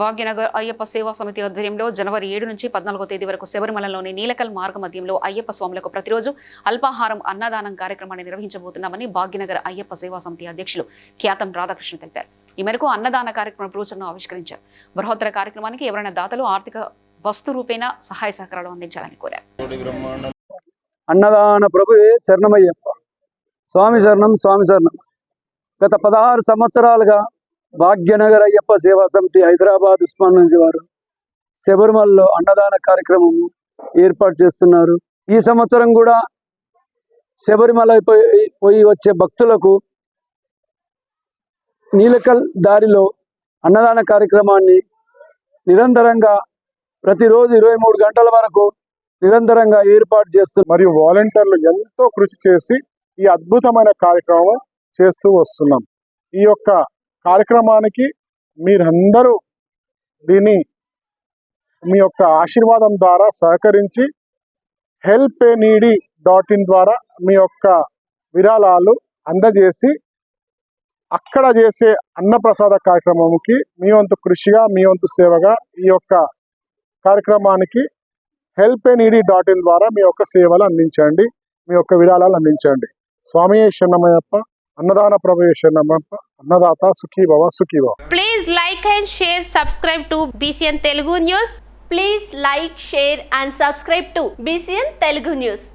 భాగ్యనగర్ అయ్యప్ప సేవా సమితి ఆధ్వర్యంలో జనవరి ఏడు నుంచి పద్నాలుగో తేదీ వరకు శబరిమలలోని నీలకల్ మార్గ మధ్యంలో అయ్యప్ప స్వాములకు ప్రతిరోజు అల్పాహారం అన్నదానం కార్యక్రమాన్ని నిర్వహించబోతున్నామని భాగ్యనగర్ అయ్యప్ప సేవా సమితి అధ్యక్షులు ఖ్యాతం రాధాకృష్ణ తెలిపారు. ఈ మేరకు అన్నదాన కార్యక్రమ బ్రూచర్ను ఆవిష్కరించారు. బృహత్తర కార్యక్రమానికి ఎవరైనా దాతలు ఆర్థిక వస్తు రూపేణ సహాయ సహకారాలు అందించాలని కోరారు. అన్నదాన ప్రభువే శరణమయ్యప్ప. స్వామి శరణం స్వామి శరణం. గత పదహారు సంవత్సరాలుగా భాగ్యనగర్ అయ్యప్ప సేవా సమితి హైదరాబాద్ ఉస్మాన్ నుంచి వారు శబరిమలలో అన్నదాన కార్యక్రమం ఏర్పాటు చేస్తున్నారు. ఈ సంవత్సరం కూడా శబరిమల పోయి పోయి వచ్చే భక్తులకు నీలకల్ దారిలో అన్నదాన కార్యక్రమాన్ని నిరంతరంగా ప్రతిరోజు ఇరవై మూడు గంటల వరకు నిరంతరంగా ఏర్పాటు చేస్తున్నారు మరియు వాలంటీర్లు ఎంతో కృషి చేసి ఈ అద్భుతమైన కార్యక్రమం చేస్తూ వస్తున్నాం. ఈ యొక్క కార్యక్రమానికి మీరందరూ దీన్ని మీ యొక్క ఆశీర్వాదం ద్వారా సహకరించి help a needy dot in ద్వారా మీ యొక్క విరాళాలు అందజేసి అక్కడ చేసే అన్నప్రసాద కార్యక్రమంకి మీ వంతు కృషిగా మీ వంతు సేవగా ఈ యొక్క కార్యక్రమానికి హెల్ప్ నీడీ డాట్ ఇన్ ద్వారా మీ యొక్క సేవలు అందించండి మీ యొక్క విరాళాలు అందించండి. స్వామి శరణమయ్యప్ప అన్నదాన ప్రవేశం అన్నదాత సుఖీభవ Sukhibhava. Please like and share subscribe to BCN Telugu news please like share and subscribe to BCN Telugu news